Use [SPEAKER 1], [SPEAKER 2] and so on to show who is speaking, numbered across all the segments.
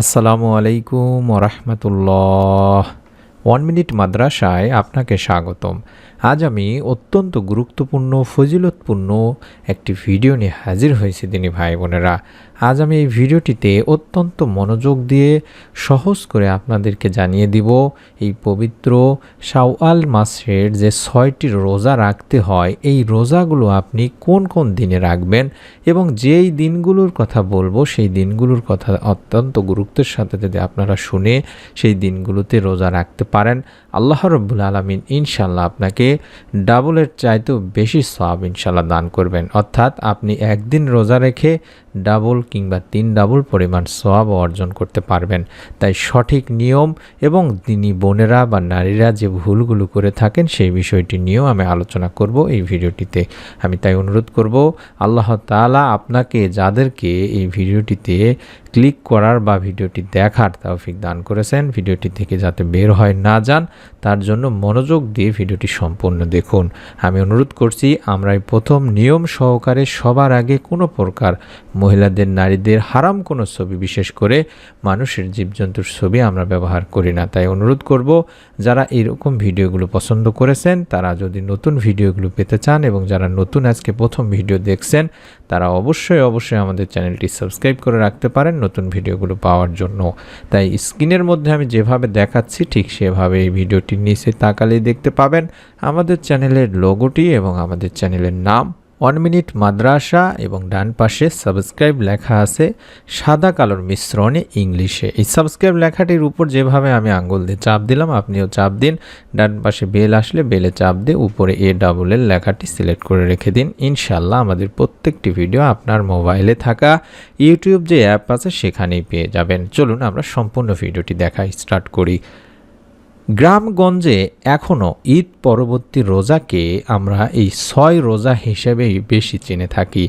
[SPEAKER 1] আসসালামু আলাইকুম ওরহমতুল্লাহ। ওয়ান মিনিট মাদ্রাসায় আপনাকে স্বাগতম। আজ আমি অত্যন্ত গুরুত্বপূর্ণ, ফজিলতপূর্ণ একটি ভিডিও নিয়ে হাজির হয়েছি তিনি ভাই বোনেরা। আজ আমি এই ভিডিওটিতে অত্যন্ত মনোযোগ দিয়ে সহজ করে আপনাদেরকে জানিয়ে দিব, এই পবিত্র শাওয়াল মাসের যে ছয়টি রোজা রাখতে হয়, এই রোজাগুলো আপনি কোন কোন দিনে রাখবেন এবং যেই দিনগুলোর কথা বলব, সেই দিনগুলোর কথা অত্যন্ত গুরুত্বের সাথে যদি আপনারা শুনে সেই দিনগুলোতে রোজা রাখতে পারেন আল্লাহ রব্বুল আলমিন ইনশাল্লাহ আপনাকে ডাবলের চাইতেও বেশি সব ইনশাল্লাহ দান করবেন। অর্থাৎ আপনি একদিন রোজা রেখে ডাবল কিংবা তিন ডাবল পরিমাণ সওয়াব অর্জন করতে পারবেন। তাই সঠিক নিয়ম এবং তিনি বোনেরা বা নারীরা যে ভুলগুলো করে থাকেন সেই বিষয়টি নিয়েও আমি আলোচনা করব এই ভিডিওটিতে। আমি তাই অনুরোধ করব, আল্লাহ তাআলা আপনাকে যাদেরকে এই ভিডিওটিতে ক্লিক করার বা ভিডিওটি দেখার তৌফিক দান করেছেন, ভিডিওটি থেকে যাতে বের হয় না যান তার জন্য মনোযোগ দিয়ে ভিডিওটি সম্পূর্ণ দেখুন। আমি অনুরোধ করছি, আমরা প্রথম নিয়ম সহকারে সবার আগে কোনো প্রকার মহিলাদের, নারীদের হারাম কোনো ছবি, বিশেষ করে মানুষের জীবজন্তুর ছবি আমরা ব্যবহার করি না। তাই অনুরোধ করব, যারা এরকম ভিডিওগুলো পছন্দ করেছেন, তারা যদি নতুন ভিডিওগুলো পেতে চান এবং যারা নতুন আজকে প্রথম ভিডিও দেখছেন তারা অবশ্যই অবশ্যই আমাদের চ্যানেলটি সাবস্ক্রাইব করে রাখতে পারেন নতুন ভিডিওগুলো পাওয়ার জন্য। তাই স্ক্রিনের মধ্যে আমি যেভাবে দেখাচ্ছি, ঠিক সেভাবে এই ভিডিওটির নিচে তাকালেই দেখতে পাবেন আমাদের চ্যানেলের লোগোটি এবং আমাদের চ্যানেলের নাম। ওয়ান মিনিট মাদ্রাসা এবং ডান পাশে সাবস্ক্রাইব লেখা আছে সাদা কালোর মিশ্রণে ইংলিশে। এই সাবস্ক্রাইব লেখাটির উপর যেভাবে আমি আঙ্গুল দিয়ে চাপ দিলাম, আপনিও চাপ দিন। ডান পাশে বেল আসলে বেলে চাপ দিয়ে উপরে এ ডাবলের লেখাটি সিলেক্ট করে রেখে দিন। ইনশাল্লাহ আমাদের প্রত্যেকটি ভিডিও আপনার মোবাইলে থাকা ইউটিউব যে অ্যাপ আছে সেখানেই পেয়ে যাবেন। চলুন আমরা সম্পূর্ণ ভিডিওটি দেখা স্টার্ট করি। গ্রামগঞ্জে এখনও ঈদ পরবর্তী রোজাকে আমরা এই ছয় রোজা হিসেবেই বেশি চিনে থাকি।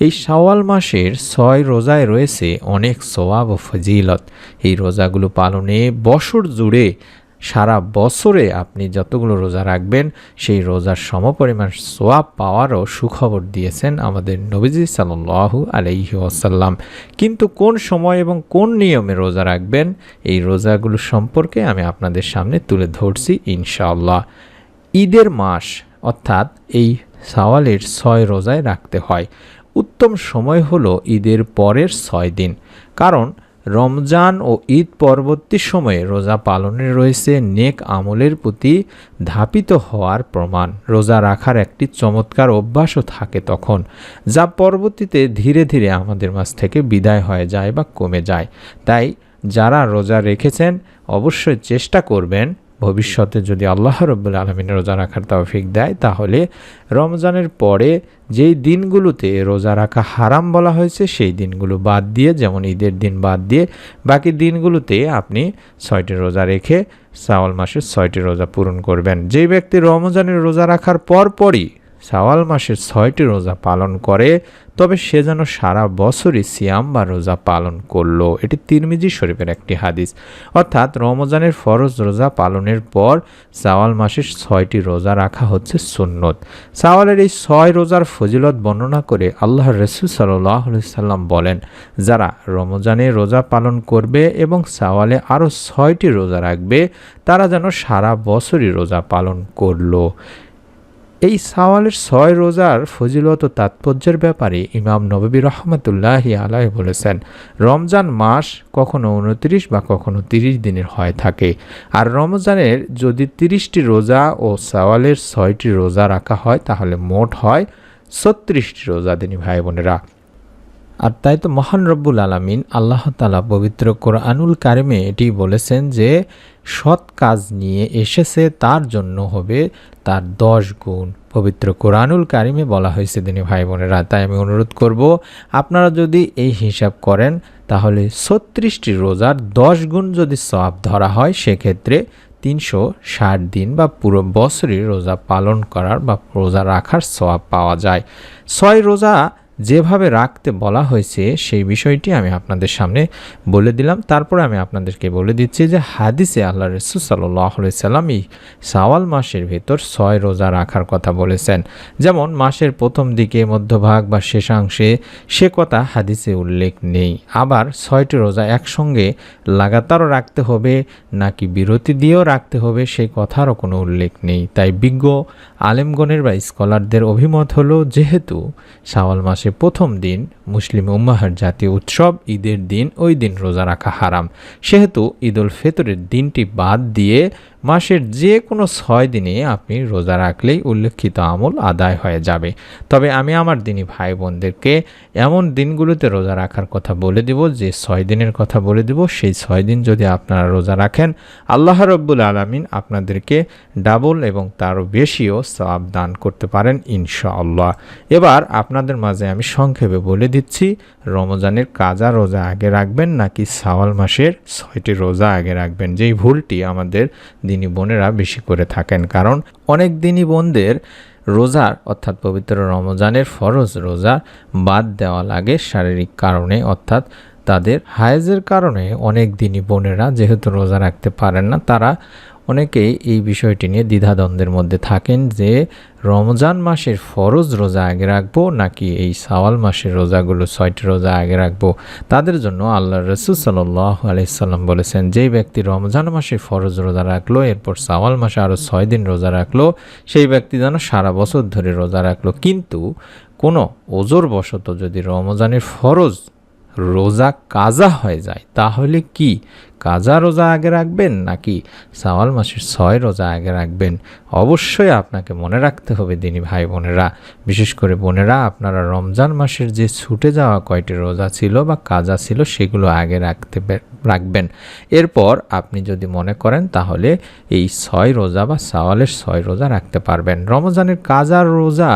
[SPEAKER 1] এই শাওয়াল মাসের ছয় রোজায় রয়েছে অনেক সোয়াব ও ফজিলত। এই রোজাগুলো পালনে বছর জুড়ে সারা বছরে আপনি যতগুলো রোজা রাখবেন, সেই রোজার সমপরিমাণ সোয়াব পাওয়ারও সুখবর দিয়েছেন আমাদের নবীজি সাল্লু আলাইহি আসাল্লাম কিন্তু কোন সময় এবং কোন নিয়মে রোজা রাখবেন, এই রোজাগুলো সম্পর্কে আমি আপনাদের সামনে তুলে ধরছি ইনশাআল্লাহ। ঈদের মাস, অর্থাৎ এই সাওয়ালের ছয় রোজায় রাখতে হয়। উত্তম সময় হলো ঈদের পরের ছয় দিন। কারণ রমজান ও ঈদ পরবর্তী সময়ে রোজা পালনে রয়েছে নেক আমলের প্রতি ধাপিত হওয়ার প্রমাণ। রোজা রাখার একটি চমৎকার অভ্যাসও থাকে তখন, যা পরবর্তীতে ধীরে ধীরে আমাদের মাঝ থেকে বিদায় হয়ে যায় বা কমে যায়। তাই যারা রোজা রেখেছেন, অবশ্যই চেষ্টা করবেন ভবিষ্যতে যদি আল্লাহ রব্বুল আলমিন রোজা রাখার তৌফিক দেয়, তাহলে রমজানের পরে যেই দিনগুলোতে রোজা রাখা হারাম বলা হয়েছে, সেই দিনগুলো বাদ দিয়ে, যেমন ঈদের দিন বাদ দিয়ে, বাকি দিনগুলোতে আপনি ছয়টি রোজা রেখে সাওয়াল মাসের ছয়টি রোজা পূরণ করবেন। যেই ব্যক্তি রমজানের রোজা রাখার পরপরই সাওয়াল মাসের ছয়টি রোজা পালন করে, তবে সে যেন সারা বছরই সিয়াম বা রোজা পালন করল। এটি তিরমিজি শরীফের একটি হাদিস। অর্থাৎ রমজানের ফরজ রোজা পালনের পর সাওয়াল মাসের ছয়টি রোজা রাখা হচ্ছে সুন্নত। সাওয়ালের এই ছয় রোজার ফজিলত বর্ণনা করে আল্লাহ রসুল সাল্লাহ সাল্লাম বলেন, যারা রমজানে রোজা পালন করবে এবং সাওয়ালে আরও ছয়টি রোজা রাখবে, তারা যেন সারা বছরই রোজা পালন করল। এই সাওয়ালের ছয় রোজার ফজিলত ও তাৎপর্যের ব্যাপারে ইমাম নবী রহমতুল্লাহি আলাহ বলেছেন, রমজান মাস কখনো উনত্রিশ বা কখনো তিরিশ দিনের হয়ে থাকে। আর রমজানের যদি তিরিশটি রোজা ও সাওয়ালের ছয়টি রোজা রাখা হয়, তাহলে মোট হয় ছত্রিশটি রোজা, দিনী ভাই বোনেরা। আর তাই তো মহান রব্বুল আলমিন আল্লাহ তালা পবিত্র কোরআনুল কারিমে এটি বলেছেন যে, সৎ কাজ নিয়ে এসেছে তার জন্য হবে তার দশ গুণ। পবিত্র কোরআনুল কারিমে বলা হয়েছে, দিনী ভাই বোনেরা, তাই আমি অনুরোধ করব, আপনারা যদি এই হিসাব করেন, তাহলে ছত্রিশটি রোজার দশ গুণ যদি সব ধরা হয়, সেক্ষেত্রে তিনশো ষাট দিন বা পুরো বছরই রোজা পালন করার বা রোজা রাখার সওয়াব পাওয়া যায়। ছয় রোজা যেভাবে রাখতে বলা হয়েছে, সেই বিষয়টি আমি আপনাদের সামনে বলে দিলাম। তারপরে আমি আপনাদেরকে বলে দিচ্ছি যে, হাদিসে আল্লাহ রসুল সাল্লাম এই সাওয়াল মাসের ভেতর ছয় রোজা রাখার কথা বলেছেন। যেমন, মাসের প্রথম দিকে, মধ্যভাগ বা শেষাংশে সে কথা হাদিসে উল্লেখ নেই। আবার ছয়টি রোজা একসঙ্গে লাগাতারও রাখতে হবে, নাকি বিরতি দিয়েও রাখতে হবে সেই কথারও কোনো উল্লেখ নেই। তাই বিজ্ঞ আলেমগণের বা স্কলারদের অভিমত হলো, যেহেতু সাওয়াল মাসে প্রথম দিন মুসলিম উম্মাহার জাতীয় উৎসব, ঈদের দিন, ওই দিন রোজা রাখা হারাম। সেহেতু ঈদ উল ফিতরের দিনটি বাদ দিয়ে মাসের যে কোনো ছয় দিনে আপনি রোজা রাখলেই উল্লেখিত আমল আদায় হয়ে যাবে। তবে আমি আমার দিনই ভাই বোনদেরকে এমন দিনগুলোতে রোজা রাখার কথা বলে দেব, যে ছয় দিনের কথা বলে দেব। সেই ছয় দিন যদি আপনারা রোজা রাখেন, আল্লাহ রব্বুল আলমিন আপনাদেরকে ডাবল এবং তারও বেশিও সাব দান করতে পারেন ইনশাআল্লাহ। এবার আপনাদের মাঝে আমি সংক্ষেপে বলে দিচ্ছি, রমজানের কাজা রোজা আগে রাখবেন নাকি সাওয়াল মাসের ছয়টি রোজা আগে রাখবেন? যেই ভুলটি আমাদের দিনী বোনেরা বেশি করে থাকেন। কারণ অনেক দিনী বোনদের রোজার অর্থাৎ পবিত্র রমজানের ফরজ রোজা বাদ দেওয়া লাগে শারীরিক কারণে, অর্থাৎ তাদের হায়েজের কারণে অনেক দিনই বোনেরা যেহেতু রোজা রাখতে পারেন না, তারা অনেকেই এই বিষয়টি নিয়ে দ্বিধাদ্বন্দ্বের মধ্যে থাকেন যে, রমজান মাসের ফরজ রোজা আগে রাখব নাকি এই সাওয়াল মাসের রোজাগুলো ছয়টি রোজা আগে রাখব? তাদের জন্য আল্লাহ রসুল সাল্লাহ আলাইসাল্লাম বলেছেন, যেই ব্যক্তি রমজান মাসে ফরজ রোজা রাখল, এরপর সাওয়াল মাসে আরও ছয় দিন রোজা রাখল, সেই ব্যক্তি যেন সারা বছর ধরে রোজা রাখল। কিন্তু কোনো ওজোর বশত যদি রমজানের ফরজ রোজা কাজা হয়ে যায়, তাহলে কি? কাজা রোজা আগে রাখবেন নাকি সাওয়াল মাসের ছয় রোজা আগে রাখবেন? অবশ্যই আপনাকে মনে রাখতে হবে দিনী ভাই বোনেরা। বিশেষ করে বোনেরা, আপনারা রমজান মাসের যে ছুটে যাওয়া কয়টি রোজা ছিল বা কাজা ছিল সেগুলো আগে রাখতে রাখবেন। এরপর আপনি যদি মনে করেন তাহলে এই ছয় রোজা বা সাওয়ালের ছয় রোজা রাখতে পারবেন। রমজানের কাজার রোজা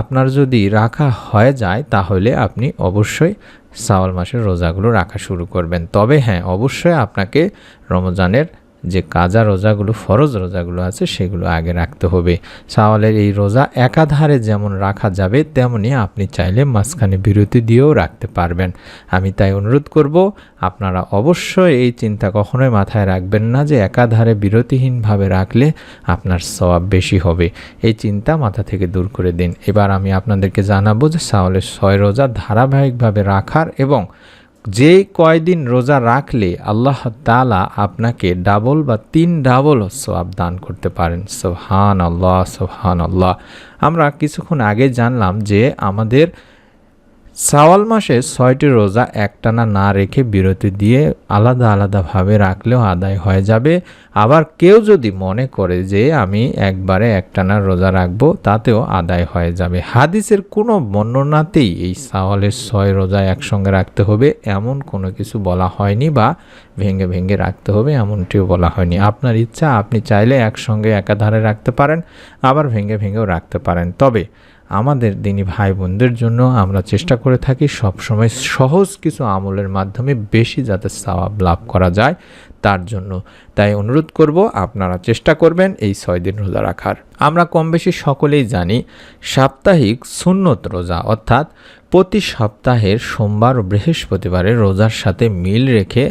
[SPEAKER 1] আপনার যদি রাখা হয়ে যায় তাহলে আপনি অবশ্যই সাওয়াল মাসের রোজাগুলো রাখা শুরু করবেন। তবে হ্যাঁ অবশ্যই আপনাকে রমজানের যে কাজা রোজাগুলো, ফরজ রোজাগুলো আছে, সেগুলো আগে রাখতে হবে। সাওয়ালের এই রোজা একাধারে যেমন রাখা যাবে, তেমনি আপনি চাইলে মাঝখানে বিরতি দিয়েও রাখতে পারবেন। আমি তাই অনুরোধ করব, আপনারা অবশ্যই এই চিন্তা কখনোই মাথায় রাখবেন না যে একাধারে বিরতিহীনভাবে রাখলে আপনার সবাব বেশি হবে। এই চিন্তা মাথা থেকে দূর করে দিন। এবার আমি আপনাদেরকে জানাব যে সাওয়ালের ছয় রোজা ধারাবাহিকভাবে রাখার এবং যে কয়দিন রোজা রাখলে আল্লাহ তালা আপনাকে ডাবল বা তিন ডাবল সব দান করতে পারেন। সোহান আল্লাহ সোহান আল্লাহ আমরা কিছুক্ষণ আগে জানলাম যে আমাদের সাওয়াল মাসে ছয়টি রোজা একটানা না রেখে বিরতি দিয়ে আলাদা আলাদাভাবে রাখলেও আদায় হয়ে যাবে। আবার কেউ যদি মনে করে যে আমি একবারে একটানা রোজা রাখব, তাতেও আদায় হয়ে যাবে। হাদিসের কোনো বর্ণনাতেই এই সাওয়ালের ছয় রোজা একসঙ্গে রাখতে হবে, এমন কোনো কিছু বলা হয়নি বা ভেঙে ভেঙে রাখতে হবে এমনটিও বলা হয়নি। আপনার ইচ্ছা, আপনি চাইলে একসঙ্গে একাধারে রাখতে পারেন, আবার ভেঙে ভেঙেও রাখতে পারেন। তবে আমাদের দিনই ভাই বোনদের জন্য আমরা চেষ্টা করে থাকি সবসময় সহজ কিছু আমলের মাধ্যমে বেশি যাতে সওয়াব লাভ করা যায়। তার জন্য। তাই অনুরোধ করব আপনারা চেষ্টা করবেন এই ছয় দিন রোজা রাখার। আমরা কম বেশি সকলেই জানি, সাপ্তাহিক সুন্নত রোজা অর্থাৎ প্রতি সপ্তাহের সোমবার ও বৃহস্পতিবারে রোজার সাথে মিল রেখে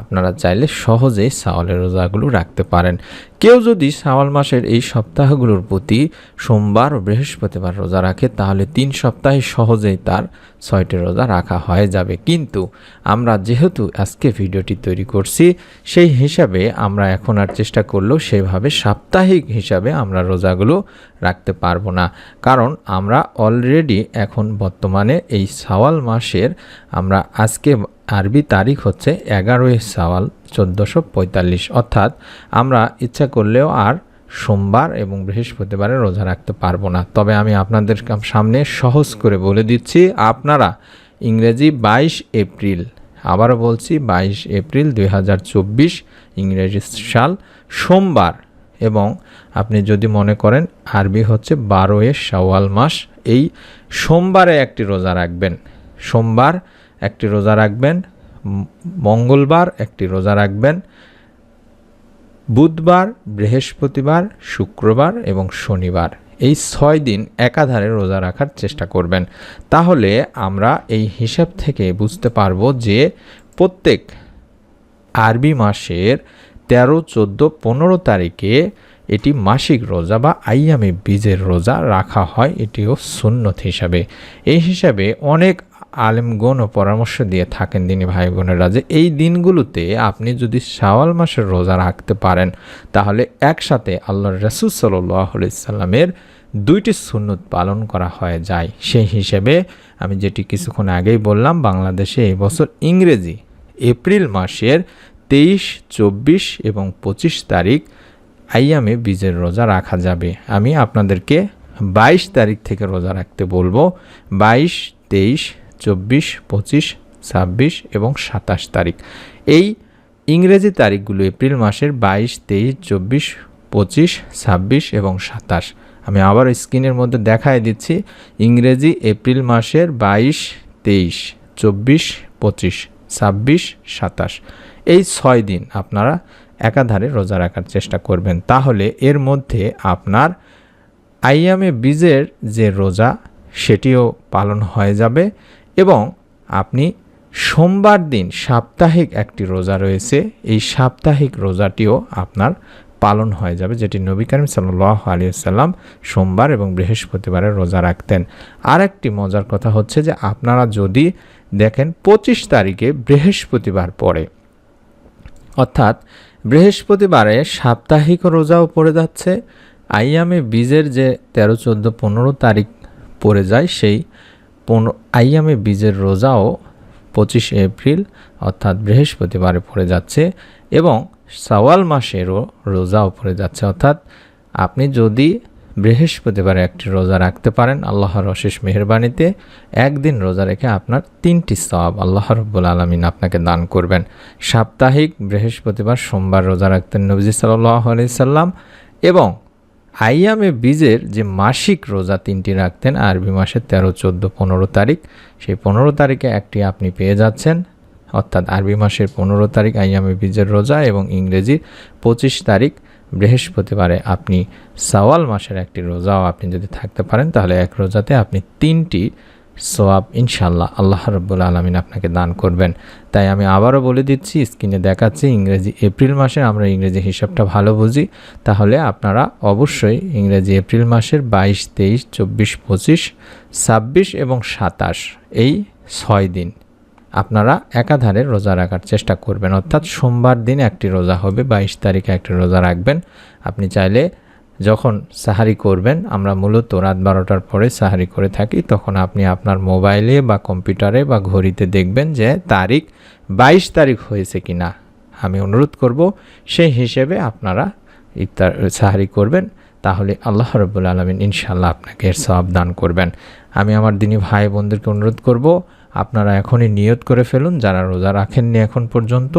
[SPEAKER 1] আপনারা চাইলে সহজেই সাওয়ালের রোজাগুলো রাখতে পারেন। কেউ যদি সাওয়াল মাসের এই সপ্তাহগুলোর প্রতি সোমবার ও বৃহস্পতিবার রোজা রাখে, তাহলে তিন সপ্তাহে সহজেই তার ছয়টি রোজা রাখা হয়ে যাবে। কিন্তু আমরা যেহেতু আজকে ভিডিওটি তৈরি করছি, সেই হিসাবে আমরা এখন আর চেষ্টা করলেও সেভাবে সাপ্তাহিক হিসাবে আমরা রোজাগুলো রাখতে পারব না। কারণ আমরা অলরেডি এখন বর্তমানে এই সাওয়াল মাসের আমরা আজকে আরবি তারিখ হচ্ছে এগারোই সাওয়াল চোদ্দোশো অর্থাৎ আমরা ইচ্ছা করলেও আর সোমবার এবং বৃহস্পতিবারে রোজা রাখতে পারব না। তবে আমি আপনাদের সামনে সহজ করে বলে দিচ্ছি, আপনারা ইংরেজি বাইশ এপ্রিল, আবারও বলছি বাইশ এপ্রিল দুই হাজার চব্বিশ ইংরেজি সাল সোমবার এবং আপনি যদি মনে করেন আরবি হচ্ছে বারোয়ে শাওয়াল মাস, এই সোমবারে একটি রোজা রাখবেন। সোমবার একটি রোজা রাখবেন, মঙ্গলবার একটি রোজা রাখবেন বুধবার, বৃহস্পতিবার, শুক্রবার এবং শনিবার। এই ছয় দিন একাধারে রোজা রাখার চেষ্টা করবেন। তাহলে আমরা এই হিসাব থেকে বুঝতে পারব যে প্রত্যেক আরবি মাসের তেরো, চোদ্দ, পনেরো তারিখে এটি মাসিক রোজা বা আইয়ামে বীজের রোজা রাখা হয়। এটিও সুন্নত হিসাবে। এই হিসাবে অনেক আলেমগণ ও পরামর্শ দিয়ে থাকেন দিনী ভাই বোনেরা যে এই দিনগুলোতে আপনি যদি শাওয়াল মাসের রোজা রাখতে পারেন, তাহলে একসাথে আল্লাহ রসুল সাল্লামের দুইটি সুন্নত পালন করা হয়ে যায়। সেই হিসেবে আমি যেটি কিছুক্ষণ আগেই বললাম, বাংলাদেশে এই বছর ইংরেজি এপ্রিল মাসের তেইশ, চব্বিশ এবং পঁচিশ তারিখ আইয়ামে বীজের রোজা রাখা যাবে। আমি আপনাদেরকে বাইশ তারিখ থেকে রোজা রাখতে বলব। বাইশ, তেইশ চব্বিশ, পঁচিশ, ছাব্বিশ এবং সাতাশ তারিখ। এই ইংরেজি তারিখগুলো এপ্রিল মাসের বাইশ, তেইশ, চব্বিশ, পঁচিশ, ছাব্বিশ এবং সাতাশ। আমি আবার স্ক্রিনের মধ্যে দেখায় দিচ্ছি, ইংরেজি এপ্রিল মাসের বাইশ, তেইশ, চব্বিশ, পঁচিশ, ছাব্বিশ, সাতাশ। এই ছয় দিন আপনারা একাধারে রোজা রাখার চেষ্টা করবেন। তাহলে এর মধ্যে আপনার আইয়ামে বীজের যে রোজা, সেটিও পালন হয়ে যাবে। এবং আপনি সোমবার দিন সাপ্তাহিক একটি রোজা রয়েছে। এই সাপ্তাহিক রোজাটিও আপনার পালন হয়ে যাবে, যেটি নবী করিম সাল্লাহ আলিয়াল্লাম সোমবার এবং বৃহস্পতিবারে রোজা রাখতেন। আর একটি মজার কথা হচ্ছে যে, আপনারা যদি দেখেন পঁচিশ তারিখে বৃহস্পতিবার পড়ে, অর্থাৎ বৃহস্পতিবারে সাপ্তাহিক রোজাও পড়ে যাচ্ছে আইয়ামে বীজের যে তেরো, চোদ্দ, পনেরো তারিখ পড়ে যায়, সেই আইয়ামে বীজের রোজাও পঁচিশে এপ্রিল, অর্থাৎ বৃহস্পতিবারে পড়ে যাচ্ছে এবং সাওয়াল মাসেরও রোজাও পড়ে যাচ্ছে। অর্থাৎ আপনি যদি বৃহস্পতিবারে একটি রোজা রাখতে পারেন আল্লাহর অশেষ মেহরবানিতে, একদিন রোজা রেখে আপনার তিনটি সব আল্লাহ রব্বুল আলমিন আপনাকে দান করবেন। সাপ্তাহিক বৃহস্পতিবার সোমবার রোজা রাখতেন নবজি সাল্লাহ আলি সাল্লাম এবং আইয়ামে বীজের যে মাসিক রোজা তিনটি রাখতেন আরবি মাসের তেরো, চোদ্দ, পনেরো তারিখ। সেই পনেরো তারিখে একটি আপনি পেয়ে যাচ্ছেন। অর্থাৎ আরবি মাসের পনেরো তারিখ আইয়ামে বীজের রোজা এবং ইংরেজির পঁচিশ তারিখ বৃহস্পতিবারে আপনি সাওয়াল মাসের একটি রোজাও আপনি যদি থাকতে পারেন, তাহলে এক রোজাতে আপনি তিনটি সোয়াব ইনশাল্লাহ আল্লাহ রব্বুল আলমিন আপনাকে দান করবেন। তাই আমি আবারও বলে দিচ্ছি, স্ক্রিনে দেখাচ্ছি ইংরেজি এপ্রিল মাসে আমরা ইংরেজি হিসাবটা ভালো বুঝি। তাহলে আপনারা অবশ্যই ইংরেজি এপ্রিল মাসের বাইশ, তেইশ, চব্বিশ, পঁচিশ, ছাব্বিশ এবং সাতাশ এই ছয় দিন আপনারা একাধারে রোজা রাখার চেষ্টা করবেন। অর্থাৎ সোমবার দিন একটি রোজা হবে, বাইশ তারিখে একটি রোজা রাখবেন। আপনি চাইলে যখন সাহারি করবেন, আমরা মূলত রাত বারোটার পরে সাহারি করে থাকি, তখন আপনি আপনার মোবাইলে বা কম্পিউটারে বা ঘড়িতে দেখবেন যে তারিখ বাইশ তারিখ হয়েছে কি না আমি অনুরোধ করব, সেই হিসেবে আপনারা ইফতার, সাহারি করবেন, তাহলে আল্লাহ রবুল আলমিন ইনশাল্লাহ আপনাকে এর সব দান করবেন। আমি আমার দিনী ভাই বোনদেরকে অনুরোধ করব আপনারা এখনই নিয়ত করে ফেলুন, যারা রোজা রাখেননি এখন পর্যন্ত,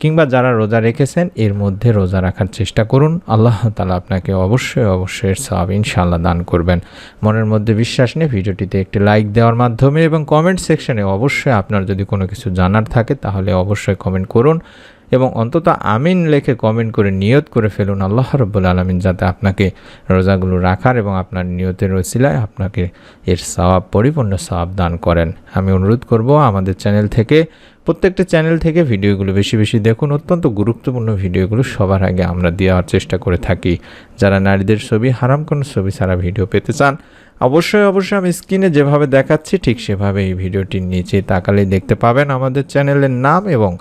[SPEAKER 1] কিংবা যারা রোজা রেখেছেন, এর মধ্যে রোজা রাখার চেষ্টা করুন। আল্লাহ তালা আপনাকে অবশ্যই অবশ্যই সব ইনশাআল্লাহ দান করবেন। মনের মধ্যে বিশ্বাস নিয়ে ভিডিওটিতে একটি লাইক দেওয়ার মাধ্যমে এবং কমেন্ট সেকশনে অবশ্যই আপনার যদি কোনো কিছু জানার থাকে, তাহলে অবশ্যই কমেন্ট করুন। এবং অন্তত আমিন লেখে কমেন্ট করে নিয়ত করে ফেলুন আল্লাহ রব্বুল আলমিন যাতে আপনাকে রোজাগুলো রাখার এবং আপনার নিয়তের রসিলায় আপনাকে এর সওয়াব, পরিপূর্ণ সওয়াব দান করেন। আমি অনুরোধ করব আমাদের চ্যানেল থেকে, প্রত্যেকটা চ্যানেল থেকে ভিডিওগুলো বেশি বেশি দেখুন। অত্যন্ত গুরুত্বপূর্ণ ভিডিওগুলো সবার আগে আমরা দেওয়ার চেষ্টা করে থাকি। যারা নারীদের ছবি, হারাম কোনো ছবি ছাড়া ভিডিও পেতে চান, অবশ্যই অবশ্যই আমি স্ক্রিনে যেভাবে দেখাচ্ছি ঠিক সেভাবে এই ভিডিওটির নিচে তাকালেই দেখতে পাবেন আমাদের চ্যানেলের নাম এবং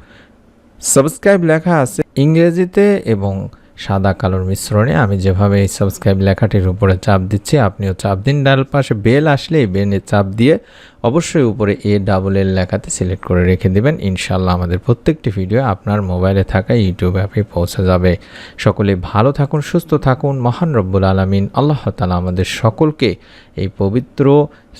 [SPEAKER 1] সাবস্ক্রাইব লেখা আছে ইংরেজিতে এবং সাদা কালোর মিশ্রণে। আমি যেভাবে এই সাবস্ক্রাইব লেখাটির উপরে চাপ দিচ্ছি, আপনিও চাপ দিন। ডাল পাশে বেল আসলে এই বেলে চাপ দিয়ে অবশ্যই উপরে এ ডাবল এল লেখাতে সিলেক্ট করে রেখে দেবেন। ইনশাল্লাহ আমাদের প্রত্যেকটি ভিডিও আপনার মোবাইলে থাকা ইউটিউব অ্যাপে পৌঁছে যাবে। সকলে ভালো থাকুন, সুস্থ থাকুন, মহান রব্বুল আলমিন আল্লাহ তালা আমাদের সকলকে এই পবিত্র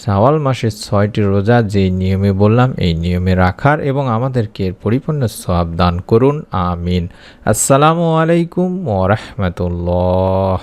[SPEAKER 1] সাওয়াল মাসের ছয়টি রোজা যে নিয়মে বললাম, এই নিয়মে রাখার এবং আমাদেরকে এর পরিপূর্ণ সব দান করুন। আমিন। আসসালামু আলাইকুম ওরহমতুল্লাহ